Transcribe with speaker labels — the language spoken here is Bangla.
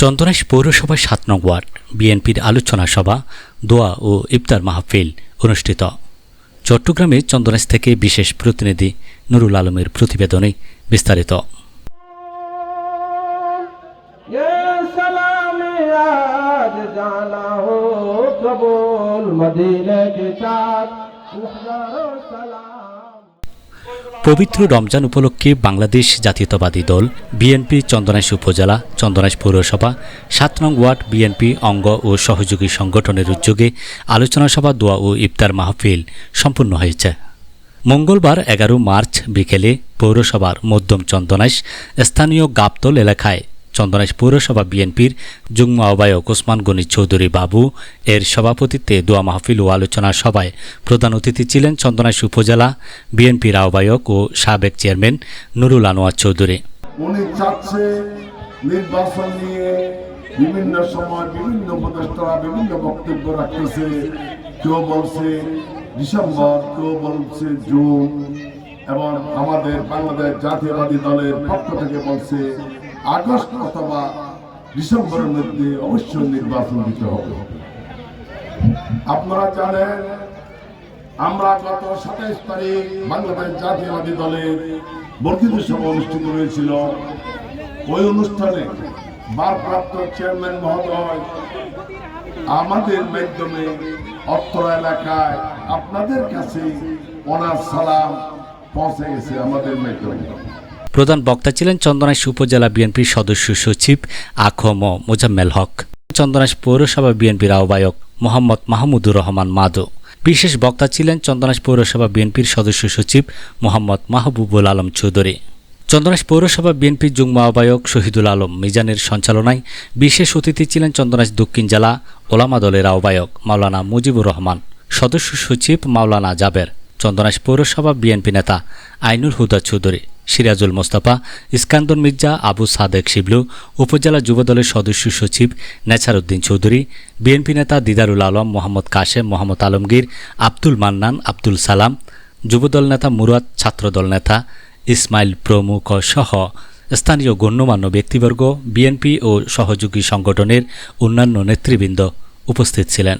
Speaker 1: চন্দনাশ পৌরসভার সাত নং ওয়ার্ড, বিএনপির আলোচনা সভা, দোয়া ও ইফতার মাহফিল অনুষ্ঠিত। চট্টগ্রামে চন্দনাশ থেকে বিশেষ প্রতিনিধি নুরুল আলমের প্রতিবেদনে বিস্তারিত। পবিত্র রমজান উপলক্ষে বাংলাদেশ জাতীয়তাবাদী দল, বিএনপি চন্দনাইশ উপজেলা, চন্দনাইশ পৌরসভা, সাত নং ওয়ার্ড বিএনপি অঙ্গ ও সহযোগী সংগঠনের উদ্যোগে আলোচনা সভা, দোয়া ও ইফতার মাহফিল সম্পন্ন হয়েছে। মঙ্গলবার এগারো মার্চ বিকেলে পৌরসভার মধ্যম চন্দনাইশ স্থানীয় গাবতল এলাকায় চন্দনাইশ পৌরসভা বিএনপির যুগ্ম আহ্বায়ক ওসমান গনি চৌধুরী বাবু এর সভাপতিত্বে দোয়া মাহফিল ও আলোচনা সভায় প্রধান অতিথি ছিলেন চন্দনাইশ উপজেলা বিএনপির আহ্বায়ক ও সাবেক চেয়ারম্যান নুরুল আনোয়ার চৌধুরী।
Speaker 2: নির্বাচন নিয়ে বিভিন্ন সময় বিভিন্ন উপদেষ্টারা বিভিন্ন বক্তব্য রাখতেছে। কেউ বলছে ডিসেম্বর, কেউ বলছে জুন এবং আমাদের বাংলাদেশ জাতীয়বাদী দলের পক্ষ থেকে বলছে আগস্ট অথবা ডিসেম্বরের মধ্যে অবশ্যই নির্বাচন দিতে হবে। আপনারা জানেন, আমরা গত সাতাইশ তারিখ বাংলাদেশ জাতীয়বাদী দলের বর্ধিত সভা অনুষ্ঠিত হয়েছিল। ওই অনুষ্ঠানে ভারপ্রাপ্ত চেয়ারম্যান মহোদয় আমাদের মাধ্যমে অত্র এলাকায় আপনাদের কাছে ওনার সালাম পৌঁছে গেছে আমাদের মাধ্যমে।
Speaker 1: প্রধান বক্তা ছিলেন চন্দনাইশ উপজেলা বিএনপির সদস্য সচিব আখম মোজাম্মেল হক, চন্দনাইশ পৌরসভা বিএনপির আহ্বায়ক মোহাম্মদ মাহমুদুর রহমান মাদো। বিশেষ বক্তা ছিলেন চন্দনাইশ পৌরসভা বিএনপির সদস্য সচিব মোহাম্মদ মাহবুবুল আলম চৌধুরী। চন্দনাইশ পৌরসভা বিএনপির যুগ্ম আহ্বায়ক শহীদুল আলম মিজানের সঞ্চালনায় বিশেষ অতিথি ছিলেন চন্দনাইশ দক্ষিণ জেলা ওলামা দলের আহ্বায়ক মাওলানা মুজিবুর রহমান, সদস্য সচিব মাওলানা জাবের। চন্দনাইশ পৌরসভা বিএনপি নেতা আইনুর হুদা চৌধুরী, সিরাজুল মোস্তাফা, ইস্কান্দর মির্জা আবু সাদেক শিবলু, উপজেলা যুবদলের সদস্য সচিব নেছারউদ্দিন চৌধুরী, বিএনপি নেতা দিদারুল আলম মোহাম্মদ কাশেম, মোহাম্মদ আলমগীর, আব্দুল মান্নান, আব্দুল সালাম, যুবদল নেতা মুরাদ, ছাত্রদল নেতা ইসমাইল প্রমুখ সহ স্থানীয় গণ্যমান্য ব্যক্তিবর্গ, বিএনপি ও সহযোগী সংগঠনের অন্যান্য নেতৃবৃন্দ উপস্থিত ছিলেন।